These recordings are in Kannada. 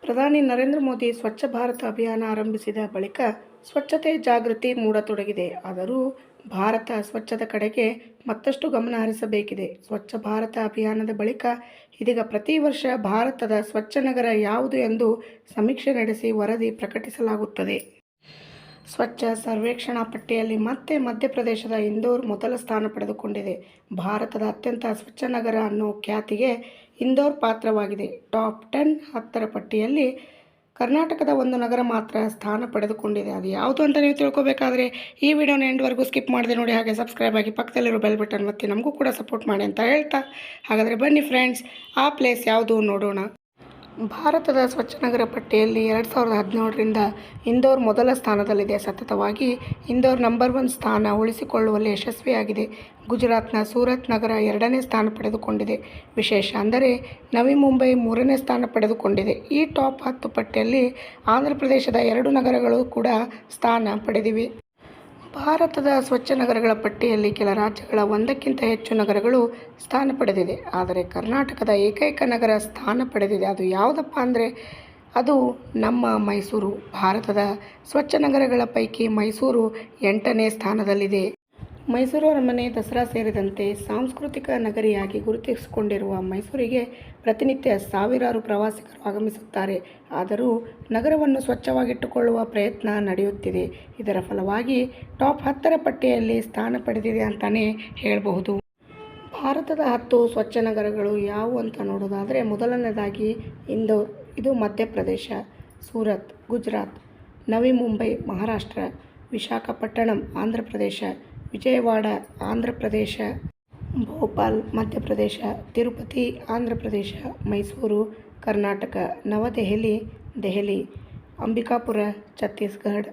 ಪ್ರಧಾನಿ ನರೇಂದ್ರ ಮೋದಿ ಸ್ವಚ್ಛ ಭಾರತ ಅಭಿಯಾನ ಆರಂಭಿಸಿದ ಬಳಿಕ ಸ್ವಚ್ಛತೆ ಜಾಗೃತಿ ಮೂಡತೊಡಗಿದೆ. ಆದರೂ ಭಾರತ ಸ್ವಚ್ಛದ ಕಡೆಗೆ ಮತ್ತಷ್ಟು ಗಮನ ಹರಿಸಬೇಕಿದೆ. ಸ್ವಚ್ಛ ಭಾರತ ಅಭಿಯಾನದ ಬಳಿಕ ಇದೀಗ ಪ್ರತಿ ವರ್ಷ ಭಾರತದ ಸ್ವಚ್ಛ ನಗರ ಯಾವುದು ಎಂದು ಸಮೀಕ್ಷೆ ನಡೆಸಿ ವರದಿ ಪ್ರಕಟಿಸಲಾಗುತ್ತದೆ. ಸ್ವಚ್ಛ ಸರ್ವೇಕ್ಷಣಾ ಪಟ್ಟಿಯಲ್ಲಿ ಮತ್ತೆ ಮಧ್ಯಪ್ರದೇಶದ ಇಂದೋರ್ ಮೊದಲ ಸ್ಥಾನ ಪಡೆದುಕೊಂಡಿದೆ. ಭಾರತದ ಅತ್ಯಂತ ಸ್ವಚ್ಛ ನಗರ ಅನ್ನೋ ಖ್ಯಾತಿಗೆ ಇಂದೋರ್ ಪಾತ್ರವಾಗಿದೆ. ಟಾಪ್ ಟೆನ್ ಹತ್ತರ ಪಟ್ಟಿಯಲ್ಲಿ ಕರ್ನಾಟಕದ ಒಂದು ನಗರ ಮಾತ್ರ ಸ್ಥಾನ ಪಡೆದುಕೊಂಡಿದೆ. ಅದು ಯಾವುದು ಅಂತ ನೀವು ತಿಳ್ಕೊಬೇಕಾದ್ರೆ ಈ ವಿಡಿಯೋನ ಎಂಡ್ವರೆಗೂ ಸ್ಕಿಪ್ ಮಾಡಿದೆ ನೋಡಿ, ಹಾಗೆ ಸಬ್ಸ್ಕ್ರೈಬ್ ಆಗಿ ಪಕ್ಕದಲ್ಲಿರೋ ಬೆಲ್ ಬಟನ್ ಒತ್ತಿ ನಮಗೂ ಕೂಡ ಸಪೋರ್ಟ್ ಮಾಡಿ ಅಂತ ಹೇಳ್ತಾ. ಹಾಗಾದರೆ ಬನ್ನಿ ಫ್ರೆಂಡ್ಸ್, ಆ ಪ್ಲೇಸ್ ಯಾವುದು ನೋಡೋಣ. ಭಾರತದ ಸ್ವಚ್ಛ ನಗರ ಪಟ್ಟಿಯಲ್ಲಿ ಎರಡು ಸಾವಿರದ ಹದಿನೇಳರಿಂದ ಇಂದೋರ್ ಮೊದಲ ಸ್ಥಾನದಲ್ಲಿದೆ. ಸತತವಾಗಿ ಇಂದೋರ್ ನಂಬರ್ ಒನ್ ಸ್ಥಾನ ಉಳಿಸಿಕೊಳ್ಳುವಲ್ಲಿ ಯಶಸ್ವಿಯಾಗಿದೆ. ಗುಜರಾತ್ನ ಸೂರತ್ ನಗರ ಎರಡನೇ ಸ್ಥಾನ ಪಡೆದುಕೊಂಡಿದೆ. ವಿಶೇಷ ಅಂದರೆ ನವಿ ಮುಂಬೈ ಮೂರನೇ ಸ್ಥಾನ ಪಡೆದುಕೊಂಡಿದೆ. ಈ ಟಾಪ್ ಹತ್ತು ಪಟ್ಟಿಯಲ್ಲಿ ಆಂಧ್ರ ಪ್ರದೇಶದ ಎರಡು ನಗರಗಳು ಕೂಡ ಸ್ಥಾನ ಪಡೆದಿವೆ. ಭಾರತದ ಸ್ವಚ್ಛ ನಗರಗಳ ಪಟ್ಟಿಯಲ್ಲಿ ಕೆಲ ರಾಜ್ಯಗಳ ಒಂದಕ್ಕಿಂತ ಹೆಚ್ಚು ನಗರಗಳು ಸ್ಥಾನ ಪಡೆದಿದೆ ಆದರೆ ಕರ್ನಾಟಕದ ಏಕೈಕ ನಗರ ಸ್ಥಾನ ಪಡೆದಿದೆ. ಅದು ಯಾವುದಪ್ಪ ಅಂದರೆ ಅದು ನಮ್ಮ ಮೈಸೂರು. ಭಾರತದ ಸ್ವಚ್ಛ ನಗರಗಳ ಪೈಕಿ ಮೈಸೂರು ಎಂಟನೇ ಸ್ಥಾನದಲ್ಲಿದೆ. ಮೈಸೂರು ಅರಮನೆ ದಸರಾ ಸೇರಿದಂತೆ ಸಾಂಸ್ಕೃತಿಕ ನಗರಿಯಾಗಿ ಗುರುತಿಸಿಕೊಂಡಿರುವ ಮೈಸೂರಿಗೆ ಪ್ರತಿನಿತ್ಯ ಸಾವಿರಾರು ಪ್ರವಾಸಿಗರು ಆಗಮಿಸುತ್ತಾರೆ. ಆದರೂ ನಗರವನ್ನು ಸ್ವಚ್ಛವಾಗಿಟ್ಟುಕೊಳ್ಳುವ ಪ್ರಯತ್ನ ನಡೆಯುತ್ತಿದೆ. ಇದರ ಫಲವಾಗಿ ಟಾಪ್ ಹತ್ತರ ಪಟ್ಟಿಯಲ್ಲಿ ಸ್ಥಾನ ಪಡೆದಿದೆ ಅಂತಲೇ ಹೇಳಬಹುದು. ಭಾರತದ ಹತ್ತು ಸ್ವಚ್ಛ ನಗರಗಳು ಯಾವುವು ಅಂತ ನೋಡೋದಾದರೆ ಮೊದಲನೇದಾಗಿ ಇಂದೋರ್, ಇದು ಮಧ್ಯಪ್ರದೇಶ, ಸೂರತ್, ಗುಜರಾತ್, ನವಿ ಮುಂಬೈ, ಮಹಾರಾಷ್ಟ್ರ, ವಿಶಾಖಪಟ್ಟಣಂ, ಆಂಧ್ರ ಪ್ರದೇಶ ವಿಜಯವಾಡ, ಆಂಧ್ರ ಪ್ರದೇಶ, ಭೋಪಾಲ್ ಮಧ್ಯಪ್ರದೇಶ ತಿರುಪತಿ, ಆಂಧ್ರ ಪ್ರದೇಶ, ಮೈಸೂರು, ಕರ್ನಾಟಕ, ನವದೆಹಲಿ, ದೆಹಲಿ, ಅಂಬಿಕಾಪುರ, ಛತ್ತೀಸ್ಗಢ.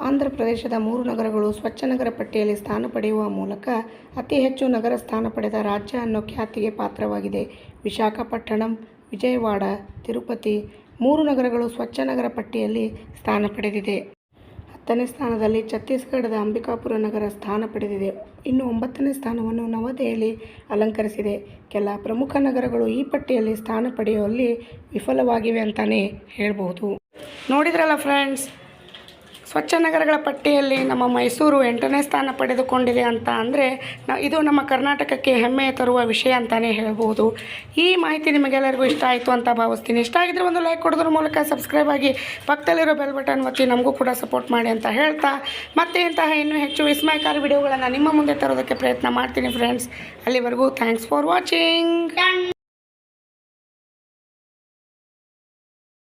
ಆಂಧ್ರ ಪ್ರದೇಶದ ಮೂರು ನಗರಗಳು ಸ್ವಚ್ಛ ನಗರ ಪಟ್ಟಿಯಲ್ಲಿ ಸ್ಥಾನ ಪಡೆಯುವ ಮೂಲಕ ಅತಿ ಹೆಚ್ಚು ನಗರ ಸ್ಥಾನ ಪಡೆದ ರಾಜ್ಯ ಅನ್ನೋ ಖ್ಯಾತಿಗೆ ಪಾತ್ರವಾಗಿದೆ. ವಿಶಾಖಪಟ್ಟಣಂ, ವಿಜಯವಾಡ, ತಿರುಪತಿ ಮೂರು ನಗರಗಳು ಸ್ವಚ್ಛ ನಗರ ಪಟ್ಟಿಯಲ್ಲಿ ಸ್ಥಾನ ಪಡೆದಿದೆ. ಹತ್ತನೇ ಸ್ಥಾನದಲ್ಲಿ ಛತ್ತೀಸ್ಗಢದ ಅಂಬಿಕಾಪುರ ನಗರ ಸ್ಥಾನ ಪಡೆದಿದೆ. ಇನ್ನು ಒಂಬತ್ತನೇ ಸ್ಥಾನವನ್ನು ನವದೆಹಲಿ ಅಲಂಕರಿಸಿದೆ. ಕೆಲ ಪ್ರಮುಖ ನಗರಗಳು ಈ ಪಟ್ಟಿಯಲ್ಲಿ ಸ್ಥಾನ ಪಡೆಯುವಲ್ಲಿ ವಿಫಲವಾಗಿವೆ ಅಂತಲೇ ಹೇಳಬಹುದು. ನೋಡಿದ್ರಲ್ಲ ಫ್ರೆಂಡ್ಸ್ ಸ್ವಚ್ಛ ನಗರಗಳ ಪಟ್ಟಿಯಲ್ಲಿ ನಮ್ಮ ಮೈಸೂರು ಎಂಟನೇ ಸ್ಥಾನ ಪಡೆದುಕೊಂಡಿದೆ ಅಂತ ಅಂದರೆ ಇದು ನಮ್ಮ ಕರ್ನಾಟಕಕ್ಕೆ ಹೆಮ್ಮೆ ತರುವ ವಿಷಯ ಅಂತಲೇ ಹೇಳ್ಬೋದು. ಈ ಮಾಹಿತಿ ನಿಮಗೆಲ್ಲರಿಗೂ ಇಷ್ಟ ಆಯಿತು ಅಂತ ಭಾವಿಸ್ತೀನಿ. ಇಷ್ಟ ಆಗಿದ್ರೆ ಒಂದು ಲೈಕ್ ಕೊಡೋದ್ರ ಮೂಲಕ ಸಬ್ಸ್ಕ್ರೈಬ್ ಆಗಿ ಪಕ್ಕದಲ್ಲಿರೋ ಬೆಲ್ ಬಟನ್ ಒತ್ತಿ ನಮಗೂ ಕೂಡ ಸಪೋರ್ಟ್ ಮಾಡಿ ಅಂತ ಹೇಳ್ತಾ. ಮತ್ತೆ ಇಂತಹ ಇನ್ನೂ ಹೆಚ್ಚು ವಿಸ್ಮಯಕಾರಿ ವಿಡಿಯೋಗಳನ್ನು ನಿಮ್ಮ ಮುಂದೆ ತರೋದಕ್ಕೆ ಪ್ರಯತ್ನ ಮಾಡ್ತೀನಿ ಫ್ರೆಂಡ್ಸ್ ಅಲ್ಲಿವರೆಗೂ ಥ್ಯಾಂಕ್ಸ್ ಫಾರ್ ವಾಚಿಂಗ್